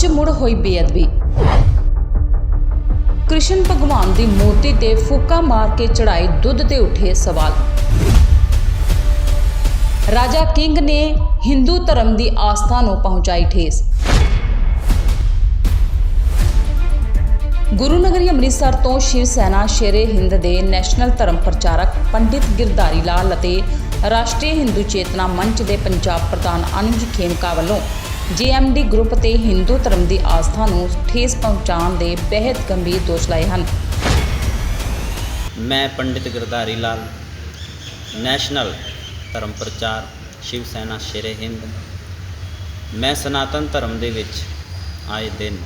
'ਚ ਮੁੜ ਹੋਈ ਬੇਅਦਬੀ। ਕ੍ਰਿਸ਼ਨ ਭਗਵਾਨ ਦੀ ਮੂਰਤੀ ਤੇ ਫੂਕਾ ਮਾਰ ਕੇ ਚੜਾਏ ਦੁੱਧ ਤੇ ਉੱਠੇ ਸਵਾਲ। ਰਾਜਾ ਕਿੰਗ ਨੇ ਹਿੰਦੂ ਧਰਮ ਦੀ ਆਸਥਾ ਨੂੰ ਪਹੁੰਚਾਈ ਠੇਸ। ਗੁਰੂ ਨਗਰੀ ਅੰਮ੍ਰਿਤਸਰ ਤੋਂ ਸ਼ਿਵ ਸੈਨਾ ਸ਼ੇਰੇ ਹਿੰਦ ਦੇ ਨੈਸ਼ਨਲ ਧਰਮ ਪ੍ਰਚਾਰਕ ਪੰਡਿਤ ਗਿਰਧਾਰੀ ਲਾਲ ਅਤੇ ਰਾਸ਼ਟਰੀ ਹਿੰਦੂ ਚੇਤਨਾ ਮੰਚ ਦੇ ਪੰਜਾਬ ਪ੍ਰਧਾਨ ਅਨੁਜ ਖੇਮਕਾ ਵੱਲੋਂ ਜੇਐਮਡੀ ਗਰੁੱਪ ਤੇ ਹਿੰਦੂ ਧਰਮ ਦੀ ਆਸਥਾ ਨੂੰ ਠੇਸ ਪਹੁੰਚਾਉਣ ਦੇ ਬੇहद ਗੰਭੀਰ ਦੋਸ਼ ਲਾਏ ਹਨ। ਮੈਂ ਪੰਡਿਤ ਗਿਰਧਾਰੀ ਲਾਲ, ਨੈਸ਼ਨਲ ਧਰਮ ਪ੍ਰਚਾਰ, ਸ਼ਿਵ ਸੈਨਾ, ਸ਼ੇਰੇ ਹਿੰਦ। ਮੈਂ ਸਨਾਤਨ ਧਰਮ ਦੇ ਵਿੱਚ ਆਏ ਦਿਨ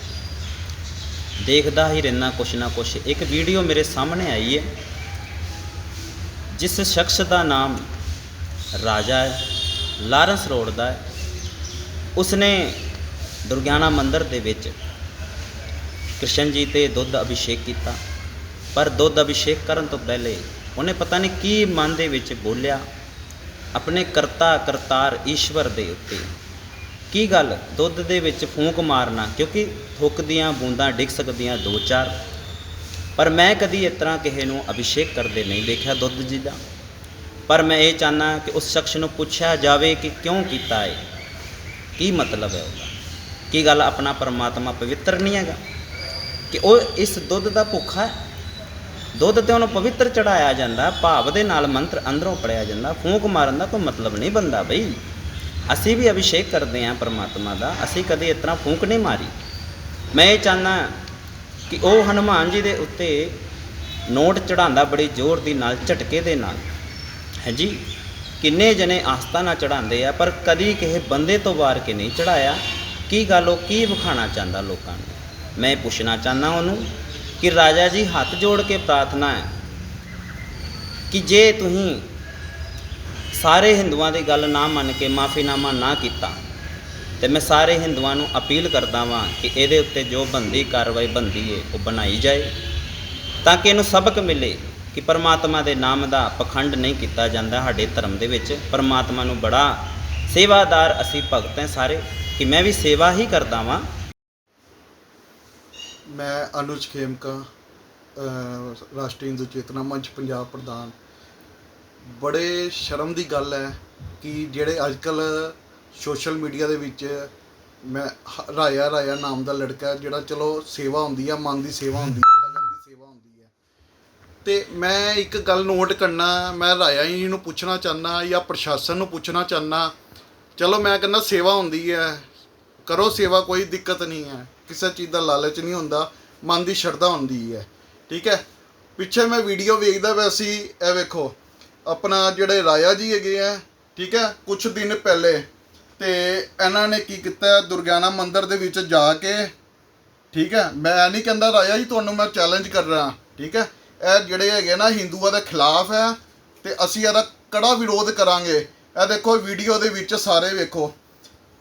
ਦੇਖਦਾ ਹੀ ਰਹਿਣਾ ਕੁਛ ਨਾ ਕੁਛ। ਇੱਕ ਵੀਡੀਓ ਮੇਰੇ ਸਾਹਮਣੇ ਆਈ ਹੈ, ਜਿਸ ਸ਼ਖਸ ਦਾ ਨਾਮ ਰਾਜਾ ਹੈ, ਲਾਰੈਂਸ ਰੋਡ ਦਾ ਹੈ। ਉਸਨੇ ਦੁਰਗਿਆਨਾ ਮੰਦਿਰ ਦੇ ਵਿੱਚ ਕ੍ਰਿਸ਼ਨ ਜੀ ਤੇ ਦੁੱਧ ਅਭਿਸ਼ੇਕ ਕੀਤਾ। ਪਰ ਦੁੱਧ ਅਭਿਸ਼ੇਕ ਕਰਨ ਤੋਂ ਪਹਿਲੇ ਉਹਨੇ ਪਤਾ ਨਹੀਂ ਕੀ ਮਨ ਦੇ ਵਿੱਚ ਬੋਲਿਆ, ਆਪਣੇ ਕਰਤਾ ਕਰਤਾਰ ਈਸ਼ਵਰ ਦੇ ਉੱਤੇ। ਕੀ ਗੱਲ? ਦੁੱਧ ਦੇ ਵਿੱਚ ਫੂਕ ਮਾਰਨਾ, ਕਿਉਂਕਿ ਥੁੱਕ ਦੀਆਂ ਬੂੰਦਾਂ ਡਿੱਗ ਸਕਦੀਆਂ ਦੋ ਚਾਰ। ਪਰ ਮੈਂ ਕਦੀ ਇਸ ਤਰ੍ਹਾਂ ਕਿਸੇ ਨੂੰ ਅਭਿਸ਼ੇਕ ਕਰਦੇ ਨਹੀਂ ਦੇਖਿਆ ਦੁੱਧ ਜੀ ਦਾ। ਪਰ ਮੈਂ ਇਹ ਚਾਹਨਾ ਕਿ ਉਸ ਸ਼ਖਸ ਨੂੰ ਪੁੱਛਿਆ ਜਾਵੇ ਕਿ ਕਿਉਂ ਕੀਤਾ ਹੈ ਕੀ ਮਤਲਬ ਹੈ ਉਹਦਾ? ਕੀ ਗੱਲ ਆਪਣਾ ਪਰਮਾਤਮਾ ਪਵਿੱਤਰ ਨਹੀਂ ਹੈਗਾ? ਕਿ ਉਹ ਇਸ ਦੁੱਧ ਦਾ ਭੁੱਖਾ ਹੈ? ਦੁੱਧ ਤੇ ਉਹਨੂੰ ਪਵਿੱਤਰ ਚੜਾਇਆ ਜਾਂਦਾ, ਭਾਵ ਦੇ ਨਾਲ ਮੰਤਰ ਅੰਦਰੋਂ ਪੜਿਆ ਜਾਂਦਾ, ਫੂਕ ਮਾਰਨ ਦਾ ਕੋਈ ਮਤਲਬ ਨਹੀਂ ਬੰਦਾ ਬਈ। ਅਸੀਂ ਵੀ ਅਭਿਸ਼ੇਕ ਕਰਦੇ ਹਾਂ ਪਰਮਾਤਮਾ ਦਾ, ਅਸੀਂ ਕਦੇ ਇਸ ਤਰ੍ਹਾਂ ਫੂਕ ਨਹੀਂ ਮਾਰੀ। ਮੈਂ ਇਹ ਚਾਹਨਾ ਕਿ ਉਹ ਹਨੂਮਾਨ ਜੀ ਦੇ ਉੱਤੇ ਨੋਟ ਚੜਾਉਂਦਾ ਬੜੀ ਜ਼ੋਰ ਦੀ ਨਾਲ ਝਟਕੇ ਦੇ ਨਾਲ। ਹੈ ਜੀ? ਕਿੰਨੇ ਜਣੇ ਆਸਤਾ ਨਾਲ ਚੜਾਉਂਦੇ ਆ, ਪਰ ਕਦੀ ਕਿਸੇ ਬੰਦੇ ਤੋਂ ਵਾਰ ਕੇ ਨਹੀਂ ਚੜਾਇਆ ਕੀ ਗੱਲ ਉਹ ਕੀ ਵਿਖਾਣਾ ਚਾਹੁੰਦਾ ਲੋਕਾਂ ਨੂੰ? ਮੈਂ ਇਹ ਪੁੱਛਣਾ ਚਾਹੁੰਦਾ ਉਹਨੂੰ ਕਿ ਰਾਜਾ ਜੀ ਹੱਥ ਜੋੜ ਕੇ ਪ੍ਰਾਰਥਨਾ ਹੈ ਕਿ ਜੇ ਤੁਸੀਂ ਸਾਰੇ ਹਿੰਦੂਆਂ ਦੀ ਗੱਲ ਨਾ ਮੰਨ ਕੇ ਮਾਫੀਨਾਮਾ ਨਾ ਕੀਤਾ, ਤੇ ਮੈਂ ਸਾਰੇ ਹਿੰਦੂਆਂ ਨੂੰ ਅਪੀਲ ਕਰਦਾ ਵਾਂ ਕਿ ਇਹਦੇ ਉੱਤੇ ਜੋ ਬੰਦੀ ਕਾਰਵਾਈ ਬੰਦੀ ਏ, ਉਹ ਬਣਾਈ ਜਾਏ, ਤਾਂ ਕਿ ਇਹਨੂੰ ਸਬਕ ਮਿਲੇ। ਕਿ ਪਰਮਾਤਮਾ ਦੇ ਨਾਮ ਦਾ ਪਖੰਡ ਨਹੀਂ ਕੀਤਾ ਜਾਂਦਾ ਸਾਡੇ ਧਰਮ ਦੇ ਵਿੱਚ। ਪਰਮਾਤਮਾ ਨੂੰ ਬੜਾ ਸੇਵਾਦਾਰ ਅਸੀਂ ਭਗਤ ਹਾਂ ਸਾਰੇ, ਕਿ ਮੈਂ ਵੀ ਸੇਵਾ ਹੀ ਕਰਦਾ ਵਾਂ। ਮੈਂ ਅਨੁਜ ਖੇਮਕਾ ਰਾਸ਼ਟਰੀ ਹਿੰਦੂ ਚੇਤਨਾ ਮੰਚ ਪੰਜਾਬ ਪ੍ਰਧਾਨ। ਬੜੇ ਸ਼ਰਮ ਦੀ ਗੱਲ ਹੈ ਕਿ ਜਿਹੜੇ ਅੱਜਕੱਲ ਸੋਸ਼ਲ ਮੀਡੀਆ ਦੇ ਵਿੱਚ ਮੈਂ ਹ- ਰਾਇਆ ਰਾਇਆ ਨਾਮ ਦਾ ਲੜਕਾ ਜਿਹੜਾ ਚਲੋ ਸੇਵਾ ਹੁੰਦੀ ਆ, ਮਨ ਦੀ ਸੇਵਾ ਹੁੰਦੀ ਹੈ ਲਗਨ ਦੀ ਸੇਵਾ ਹੁੰਦੀ ਹੈ ਤੇ ਮੈਂ ਇੱਕ ਗੱਲ ਨੋਟ ਕਰਨਾ, ਮੈਂ ਰਾਜਾ ਜੀ ਨੂੰ ਪੁੱਛਣਾ ਚਾਹੁੰਦਾ ਜਾਂ ਪ੍ਰਸ਼ਾਸਨ ਨੂੰ ਪੁੱਛਣਾ ਚਾਹੁੰਦਾ, ਚਲੋ ਮੈਂ ਕਹਿੰਦਾ ਸੇਵਾ ਹੁੰਦੀ ਹੈ, ਕਰੋ ਸੇਵਾ, ਕੋਈ ਦਿੱਕਤ ਨਹੀਂ ਹੈ, ਕਿਸੇ ਚੀਜ਼ ਦਾ ਲਾਲਚ ਨਹੀਂ ਹੁੰਦਾ, ਮਨ ਦੀ ਸ਼ਰਧਾ ਹੁੰਦੀ ਹੈ, ਠੀਕ ਹੈ? ਪਿੱਛੇ ਮੈਂ ਵੀਡੀਓ ਵੇਖਦਾ ਪਿਆ ਸੀ, ਇਹ ਵੇਖੋ, ਆਪਣਾ ਜਿਹੜੇ ਰਾਜਾ ਜੀ ਹੈਗੇ ਆ, ਠੀਕ ਹੈ ਕੁਝ ਦਿਨ ਪਹਿਲੇ, ਤੇ ਇਹਨਾਂ ਨੇ ਕੀ ਕੀਤਾ ਦੁਰਗਿਆਨਾ ਮੰਦਿਰ ਦੇ ਵਿੱਚ ਜਾ ਕੇ, ਠੀਕ ਹੈ, ਮੈਂ ਨਹੀਂ ਕਹਿੰਦਾ ਰਾਜਾ ਜੀ, ਤੁਹਾਨੂੰ ਮੈਂ ਚੈਲੰਜ ਕਰ ਰਿਹਾ, ਠੀਕ ਹੈ? ਇਹ ਜਿਹੜੇ ਹੈਗੇ ਨਾ ਹਿੰਦੂਆਂ ਦੇ ਖਿਲਾਫ ਹੈ ਤੇ ਅਸੀਂ ਇਹਦਾ ਕੜਾ ਵਿਰੋਧ ਕਰਾਂਗੇ। ਇਹ ਦੇਖੋ, ਵੀਡੀਓ ਦੇ ਵਿੱਚ ਸਾਰੇ ਵੇਖੋ।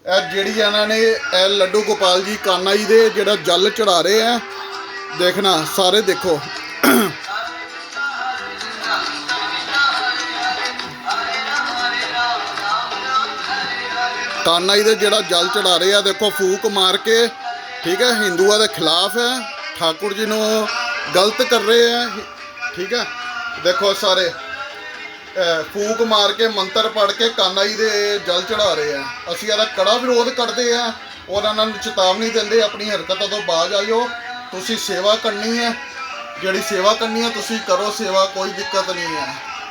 ਇਹ ਜਿਹੜੀ ਇਹਨਾਂ ਨੇ ਇਹ ਲੱਡੂ ਗੋਪਾਲ ਜੀ ਕਾਨਾ ਜੀ ਦੇ ਜਿਹੜਾ ਜਲ ਚੜਾ ਰਹੇ ਆ, ਦੇਖਣਾ, ਸਾਰੇ ਦੇਖੋ। ਕਾਨਾ ਜੀ ਦੇ ਜਿਹੜਾ ਜਲ ਚੜਾ ਰਹੇ ਆ, ਦੇਖੋ, ਫੂਕ ਮਾਰ ਕੇ, ਠੀਕ ਹੈ, ਹਿੰਦੂਆਂ ਦੇ ਖਿਲਾਫ ਹੈ। ਠਾਕੁਰ ਜੀ ਨੂੰ ਗਲਤ ਕਰ ਰਹੇ ਆ, ਠੀਕ ਹੈ ਦੇਖੋ ਸਾਰੇ ਫੂਕ ਮਾਰ ਕੇ ਮੰਤਰ ਪੜ ਕੇ ਕਾਨਾਈ ਦੇ ਜਲ ਚੜਾ ਰਹੇ ਆ। ਅਸੀਂ ਇਹਦਾ ਕੜਾ ਵਿਰੋਧ ਕਰਦੇ ਆ ਔਰ ਇਹਨਾਂ ਨੂੰ ਚੇਤਾਵਨੀ ਦਿੰਦੇ ਆਪਣੀ ਹਰਕਤਾਂ ਤੋਂ ਬਾਜ ਆਇਓ। ਤੁਸੀਂ ਸੇਵਾ ਕਰਨੀ ਹੈ ਜਿਹੜੀ ਸੇਵਾ ਕਰਨੀ ਹੈ ਤੁਸੀਂ ਕਰੋ ਸੇਵਾ, ਕੋਈ ਦਿੱਕਤ ਨਹੀਂ ਹੈ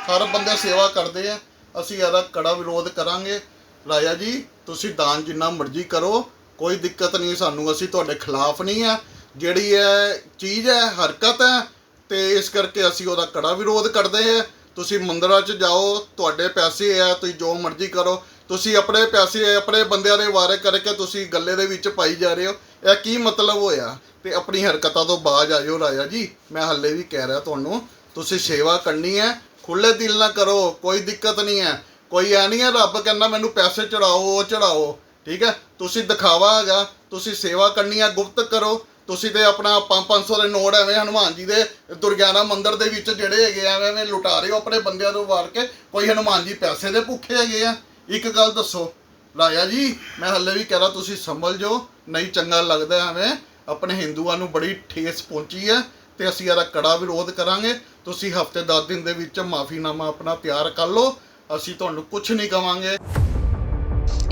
ਹਰ ਬੰਦੇ ਸੇਵਾ ਕਰਦੇ ਆ, ਅਸੀਂ ਇਹਦਾ ਕੜਾ ਵਿਰੋਧ ਕਰਾਂਗੇ। ਰਾਜਾ ਜੀ, ਤੁਸੀਂ ਦਾਨ ਜਿੰਨਾ ਮਰਜ਼ੀ ਕਰੋ, ਕੋਈ ਦਿੱਕਤ ਨਹੀਂ, ਸਾਨੂੰ ਅਸੀਂ ਤੁਹਾਡੇ ਖਿਲਾਫ ਨਹੀਂ ਆ। ਜਿਹੜੀ ਹੈ ਚੀਜ਼ ਹੈ, ਹਰਕਤ ਹੈ, ਤੇ ਇਸ ਕਰਕੇ ਅਸੀਂ ਉਹਦਾ ਕੜਾ ਵਿਰੋਧ ਕਰਦੇ ਆ ਤੁਸੀਂ ਮੰਦਰਾਂ 'ਚ ਜਾਓ, ਤੁਹਾਡੇ ਪੈਸੇ ਆ ਤੁਸੀਂ ਜੋ ਮਰਜ਼ੀ ਕਰੋ। ਤੁਸੀਂ ਆਪਣੇ ਪੈਸੇ, ਆਪਣੇ ਬੰਦਿਆਂ ਦੇ ਵਾਰੇ ਕਰਕੇ ਤੁਸੀਂ ਗੱਲੇ ਦੇ ਵਿੱਚ ਪਾਈ ਜਾ ਰਹੇ ਹੋ। ਇਹ ਕੀ ਮਤਲਬ ਹੋਇਆ? ਤੇ ਆਪਣੀ ਹਰਕਤਾਂ ਤੋਂ ਬਾਜ ਆਇਓ ਰਾਜਾ ਜੀ। ਮੈਂ ਹੱਲੇ ਵੀ ਕਹਿ ਰਿਹਾ ਤੁਹਾਨੂੰ, ਤੁਸੀਂ ਸੇਵਾ ਕਰਨੀ ਹੈ ਖੁੱਲੇ ਦਿਲ ਨਾਲ ਕਰੋ, ਕੋਈ ਦਿੱਕਤ ਨਹੀਂ ਹੈ। ਕੋਈ ਐ ਨਹੀਂ ਹੈ, ਰੱਬ ਕਹਿੰਦਾ ਮੈਨੂੰ ਪੈਸੇ ਚੜਾਓ, ਉਹ ਚੜਾਓ। ਠੀਕ ਹੈ? ਤੁਸੀਂ ਦਿਖਾਵਾ ਹੈਗਾ, ਤੁਸੀਂ ਸੇਵਾ ਕਰਨੀ ਹੈ, ਗੁਪਤ ਕਰੋ। ਤੁਸੀਂ ਤੇ ਆਪਣਾ 5-500 ਦੇ ਨੋਟ ਐਵੇਂ ਹਨੂਮਾਨ ਜੀ ਦੇ ਦੁਰਗਿਆਨਾ ਮੰਦਿਰ ਦੇ ਵਿੱਚ ਜਿਹੜੇ ਹੈਗੇ ਆ, ਐਵੇਂ ਲੁਟਾ ਰਹੇ ਹੋ ਆਪਣੇ ਬੰਦਿਆਂ ਨੂੰ ਵਾਰ ਕੇ। ਕੋਈ ਹਨੂਮਾਨ ਜੀ ਪੈਸੇ ਦੇ ਭੁੱਖੇ ਹੈਗੇ ਆ। ਇੱਕ ਗੱਲ ਦੱਸੋ, ਰਾਜਾ ਜੀ, ਮੈਂ ਹੱਲੇ ਵੀ ਕਹਿ ਰਹਾ, ਤੁਸੀਂ ਸੰਭਲ ਜਾਓ। ਨਹੀਂ ਚੰਗਾ ਲੱਗਦਾ ਐਵੇਂ। ਆਪਣੇ ਹਿੰਦੂਆਂ ਨੂੰ ਬੜੀ ਠੇਸ ਪਹੁੰਚੀ ਹੈ ਤੇ ਅਸੀਂ ਇਹਦਾ ਕੜਾ ਵਿਰੋਧ ਕਰਾਂਗੇ। ਤੁਸੀਂ ਹਫ਼ਤੇ 10 ਦਿਨ ਦੇ ਵਿੱਚ ਮਾਫੀਨਾਮਾ ਆਪਣਾ ਤਿਆਰ ਕਰ ਲਓ। ਅਸੀਂ ਤੁਹਾਨੂੰ ਕੁਝ ਨਹੀਂ ਕਵਾਂਗੇ।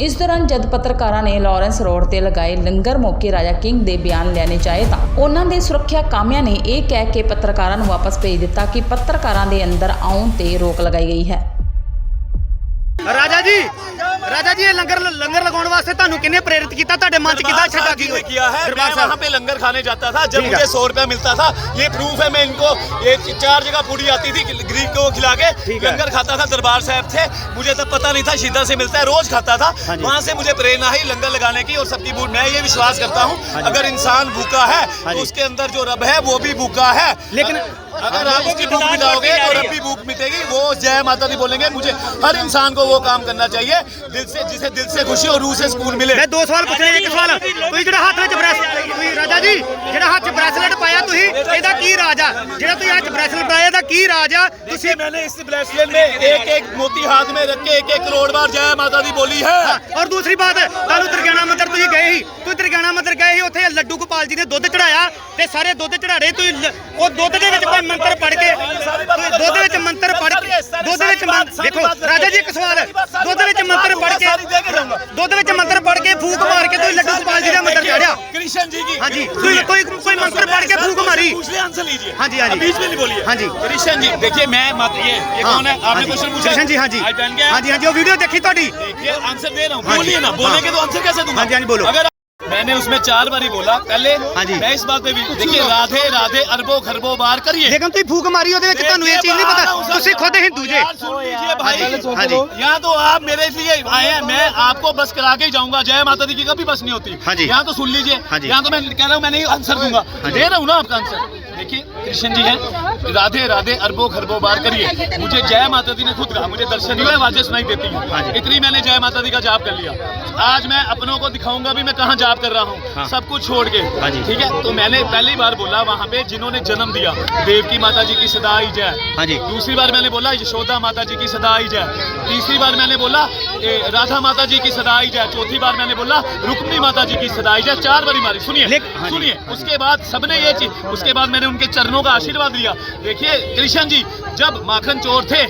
ਇਸ ਦੌਰਾਨ ਜਦ ਪੱਤਰਕਾਰਾਂ ਨੇ ਲਾਰੈਂਸ ਰੋਡ ਤੇ ਲਗਾਏ ਲੰਗਰ ਮੌਕੇ ਰਾਜਾ ਕਿੰਗ ਦੇ ਬਿਆਨ ਲੈਣੇ ਚਾਹੇ ਤਾਂ ਉਹਨਾਂ ਦੇ ਸੁਰੱਖਿਆ ਕਾਮਿਆਂ ਨੇ ਇਹ ਕਹਿ ਕੇ ਪੱਤਰਕਾਰਾਂ ਨੂੰ ਵਾਪਸ ਭੇਜ ਦਿੱਤਾ ਕਿ ਪੱਤਰਕਾਰਾਂ ਦੇ ਅੰਦਰ ਆਉਣ ਤੇ ਰੋਕ ਲਗਾਈ ਗਈ ਹੈ। ਰਾਜਾ ਜੀ ਰਾਜਾ ਜੀ ਇਹ ਲੰਗਰ ਲੰਗਰ ਲਗਾਉਣ ਵਾਸਤੇ ਤੁਹਾਨੂੰ ਕਿੰਨੇ ਪ੍ਰੇਰਿਤ ਕੀਤਾ ਤੁਹਾਡੇ ਮਨ ਚ ਕਿੱਦਾਂ ਛੱਡਾ साहब ਕੀ जी ने किया है मैं ਦਰਬਾਰ वहाँ ਸਾਹਿਬ पे लंगर खाने जाता था जब ठीक है। मुझे सौ रुपया मिलता था ये प्रूफ है मैं इनको ये चार जगह पूरी आती थी गरीब को खिला के ठीक है। लंगर खाता था दरबार साहब थे मुझे तब पता नहीं था शिद्दत से मिलता है रोज खाता था हाँ जी। वहाँ से मुझे प्रेरणा है लंगर लगाने की और सबकी भूख मैं ये विश्वास करता हूँ हाँ जी। अगर इंसान भूखा है हाँ तो जी। उसके अंदर जो रब है वो भी भूखा है लेकिन- अगर आप उसकी भूख मिटाओगे तो रब भी भूख मिटेगी वो जय माता दी बोलेंगे मुझे हर इंसान को वो काम करना चाहिए दिल से जिसे दिल से खुशी और रूह से सुकून मिले ਮੈਂ ਦੋ ਸਵਾਲ ਪੁੱਛਣੇ ਇੱਕ ਸਵਾਲ ਤੁਸੀਂ ਜਿਹੜਾ ਹੱਥ ਵਿੱਚ ਬ੍ਰੈਸ ਤੁਸੀਂ ਰਾਜਾ ਜੀ ਜਿਹੜਾ ਹੱਥ 'ਚ ਬ੍ਰੈਸਲੇਟ ਪਾਇਆ ਤੁਸੀਂ ਇਹਦਾ ਕੀ ਰਾਜ ਆ ਜਿਹੜਾ ਤੁਸੀਂ ਹੱਥ 'ਚ ਬ੍ਰੈਸਲੇਟ ਪਾਇਆ ਇਹਦਾ ਕੀ ਰਾਜ ਆ देखिए मैंने इस ब्रेसलेट में एक एक मोती हाथ में रख के एक एक करोड़ बार जय माता दी बोली है ਔਰ ਦੂਸਰੀ ਬਾਤ ਤੁਹਾਨੂੰ ਦਰਗਿਆਣਾ ਮੰਦਰ ਤੁਸੀਂ ਗਏ ਸੀ ਤੁਸੀਂ ਦਰਗਿਆਣਾ ਮੰਦਰ ਗਏ ਸੀ ਉੱਥੇ ਲੱਡੂ ਗੋਪਾਲ ਜੀ ਨੇ ਦੁੱਧ ਚੜਾਇਆ ਤੇ ਸਾਰੇ ਦੁੱਧ ਚੜਾੜੇ ਤੁਸੀਂ ਲ- ਉਹ ਦੁੱਧ ਦੇ ਵਿੱਚ ਕੋਈ ਮੰਤਰ ਪੜ ਕੇ ਤੁਸੀਂ ਦੁੱਧ ਵਿੱਚ ਮੰਤਰ ਪੜ ਕੇ ਦੁੱਧ ਵਿੱਚ ਮੰ- ਦੇਖੋ ਰਾਜਾ ਜੀ ਇੱਕ ਸਵਾਲ ਦੁੱਧ ਵਿੱਚ ਮੰਤਰ ਪੜ ਕੇ सारी दे के जाऊंगा ਦੁੱਧ ਵਿੱਚ ਮੰਤਰ ਪੜ ਕੇ ਫੂਕ ਮਾਰ ਕੇ ਤੁਸੀਂ ਲੱਡੂ ਗੋਪਾਲ ਜੀ ਦਾ ਮੰਤਰ ਚੜਿਆ कृष्ण जी की हाँ जी, कोई- कोई- कोई मंत्र पढ़ के फूंक मारी। दूसरे आंसर लीजिए हाँ जी, हाँ जी। अब बीच में नहीं बोलिए हाँ जी। कृष्ण जी देखिए मैं मत ये ये हाँ, कौन है हाँ आपने जी। क्वेश्चन पूछा कृष्ण जी हाँ जी आई पहन गया हाँ जी हाँ जी वो वीडियो देखी ਤੁਹਾਡੀ देखिए आंसर दे रहा हूँ हाँ जी, बोलिए ना हाँ। बोलेंगे तो आंसर कैसे दूंगा हाँ जी, हाँ जी, बोलो। अगर मैंने उसमें चार बारी बोला पहले हाँ जी। मैं इस बात पे भी देखिए राधे राधे अरबो खरबो बार करिए। लेकिन ਤੁਸੀਂ ਫੂਕ ਮਾਰੀ ਉਹਦੇ ਵਿੱਚ ਤੁਹਾਨੂੰ नहीं पता। ਤੁਸੀਂ खुद ਹਿੰਦੂ ਜੇ भाई। हाँ जी। यहाँ तो आप मेरे लिए आए हैं मैं आपको बस करा के जाऊँगा जय माता दी की कभी बस नहीं होती। हाँ जी। यहाँ तो सुन लीजिए हाँ यहाँ तो मैं कह रहा हूँ मैं नहीं आंसर दूँगा। हाँ दे रहा हूँ ना आपका आंसर देखिए कृष्ण जी हैं। राधे राधे अरबों खरबों बार करिए। मुझे जय माता दी ने खुद कहा मुझे दर्शन हुए आवाज़ें सुनाई देती हाँ। हैं इतनी मैंने जय माता दी का जाप कर लिया। आज मैं अपनों को दिखाऊँगा भी मैं कहाँ जाप कर रहा हाँ। हूँ। सब कुछ छोड़ के। हाँ ठीक है? तो मैंने पहली बार बोला वहाँ पे जिन्होंने जन्म दिया देव की माता जी की सदाई जय। हाँ जी। दूसरी बार मैंने बोला यशोदा माता जी की सदाई जय। तीसरी बार मैंने बोला राधा माता जी की सदाई जय। चौथी बार मैंने बोला रुक्मी माता जी की सदाई जय। चार बारी मारी सुनिए सुनिए। उसके बाद सबने ये चीज़ उसके बाद मैंने उनके चरणों का आशीर्वाद लिया। देखिए कृष्ण जी जब माखन चोर थे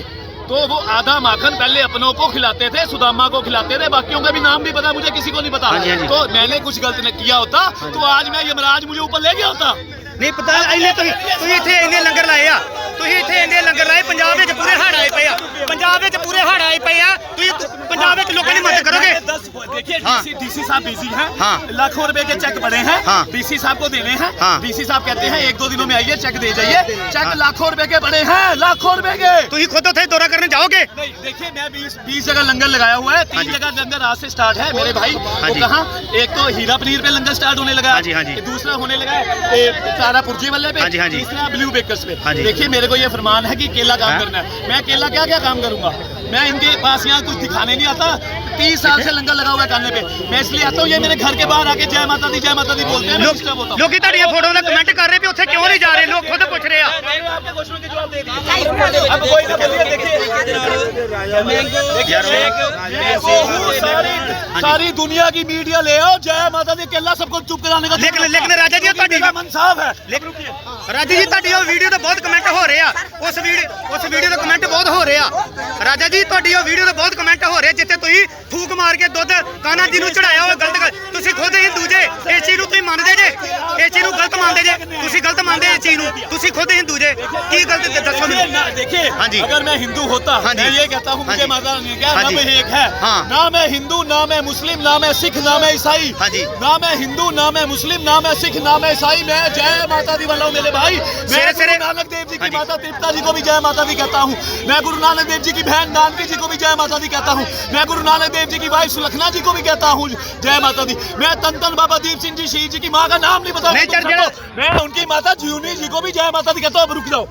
तो वो आधा माखन पहले अपनों को खिलाते थे सुदामा को खिलाते थे बाकियों का भी नाम भी पता मुझे किसी को नहीं पता। हाँ हाँ तो मैंने कुछ गलत नहीं किया होता हाँ तो आज मैं यमराज मुझे ऊपर ले गया होता। नहीं पता तो, तो ये थे इन्हें लंगर लाया। ਤੁਸੀਂ ਇੱਥੇ ਇੰਨੇ ਲੰਗਰ ਲਾਏ ਪੰਜਾਬ ਵਿੱਚ ਪੂਰੇ ਹੜ ਆਏ ਪਏ ਆ ਪੰਜਾਬ ਵਿੱਚ ਪੂਰੇ ਹੜ ਆਏ ਪਏ ਆ ਤੁਸੀਂ ਪੰਜਾਬ ਵਿੱਚ ਲੋਕਾਂ ਦੀ ਮਦਦ ਕਰੋਗੇ दस देखिए हाँ। डीसी डीसी साहब बिजी हैं हाँ। लाखों रुपए के चेक पड़े हैं हाँ। डीसी साहब को देने हैं हाँ। डीसी साहब कहते हैं एक दो दिनों में आइए चेक दे जाइए चेक लाखों रुपए के पड़े हैं लाखों रुपए के ਤੁਸੀਂ ਖੁਦ ਉੱਥੇ ਦੌਰਾ ਕਰਨ ਜਾਓਗੇ नहीं देखिए मैं बीस बीस जगह लंगर लगाया हुआ है हाँ तीन जी। जगह लंगर आज से स्टार्ट है मेरे भाई हाँ वो जी। कहा एक तो हीरा पनीर पे लंगर स्टार्ट होने लगा हाँ जी, हाँ जी। दूसरा होने लगा है ए, तारा पुरजी वाले पे हाँ जी, हाँ जी। तीसरा ब्लू बेकर्स पे हाँ जी। देखिए मेरे को ये फरमान है कि केला काम हाँ। करना है मैं अकेला क्या क्या काम करूंगा मैं इनके पास यहाँ कुछ दिखाने नहीं आता तीस साल से लंगर लगा हुआ है कानने पे मैं इसलिए आता हूँ ये मेरे घर के बाहर आके जय माता दी जय माता दी बोलते हैं मैं ਲੋਕ डिस्टर्ब होता हूँ ਲੋਕੀ ਤੁਹਾਡੀਆਂ ਫੋਟੋਆਂ ਦਾ ਕਮੈਂਟ ਕਰ ਰਹੇ ਵੀ ਉੱਥੇ ਕਿਉਂ ਨਹੀਂ ਜਾ ਰਹੇ ਲੋਕ ਖੁਦ ਪੁੱਛ ਰਹੇ ਆ मैंने आपके क्वेश्चनों के जवाब दे दिए अब कोई ना बोलिए देखिए देखिए बहुत सारी सारी दुनिया की मीडिया ले आओ जय माता दी केला सबको चुप कराने का लेकिन लेकिन राजा जी ਤੁਹਾਡੀ मेरा मन साफ है ਲੇਕਿਨ ਰਾਜਾ ਜੀ ਤੁਹਾਡੀ ਉਹ ਵੀਡੀਓ ਤੇ ਬਹੁਤ ਕਮੈਂਟ ਹੋ ਰਹੇ ਆ ਉਸ ਵੀਡੀਓ ਉਸ ਵੀਡੀਓ ਤੇ ਕਮੈਂਟ ਬਹੁਤ ਹੋ ਰਹੇ ਆ ਰਾਜਾ ਜੀ ਤੁਹਾਡੀ ਉਹ ਵੀਡੀਓ ਤੇ ਬਹੁਤ ਕਮੈਂਟ ਹੋ ਰਹੇ ਆ, ਜਿੱਥੇ ਤੁਸੀਂ ਫੂਕ ਮਾਰ ਕੇ ਦੁੱਧ ਕਾਨਾ ਜੀ ਨੂੰ ਚੜਾਇਆ ਉਹ ਗਲਤ ਗੱਲ ਤੁਸੀਂ ਖੁਦ ਹਿੰਦੂ ਜੇ ਇਸ ਚੀਜ਼ ਨੂੰ ਤੁਸੀਂ ਮੰਨਦੇ ਜੇ ਇਸ ਚੀਜ਼ ਨੂੰ ਗਲਤ ਮੰਨਦੇ ਜੇ ਤੁਸੀਂ ਗਲਤ ਮੰਨਦੇ ਇਸ ਚੀਜ਼ ਨੂੰ ਤੁਸੀਂ ਖੁਦ ਹਿੰਦੂ ਜੇ ਕੀ ਗਲਤ ਤੇ ਦੱਸੋ देखिए ਮੈਨੂੰ ना- देखिए हाँ जी। अगर मैं हिंदू होता हाँ मैं जी। ये कहता हूँ हाँ मुझे जी। माता ने क्या हाँ ना जी। मैं एक है हाँ। ना मैं हिंदू ना मैं मुस्लिम ना मैं सिख ना मैं ईसाई हाँ जी। ना मैं हिंदू ना मैं मुस्लिम ना मैं सिख ना मैं ईसाई मैं जय माता दी वाला हूँ मेरे भाई मैं सिरे- गुरु सिरे- नानक देव जी हाँ की जी। माता तृप्ता जी को भी जय माता दी कहता हूँ मैं गुरु नानक देव जी की बहन नानकी जी को भी जय माता दी कहता हूँ मैं गुरु नानक देव जी की वाइफ सुलखना जी को भी कहता हूँ जय माता दी मैं तन तन बाबा दीप सिंह जी शहीद जी की माँ का नाम नहीं पता नहीं, तुम चल- सबको। मैं उनकी माता जीवनी जी को भी जय माता दी कहता हूँ अब रुक जाओ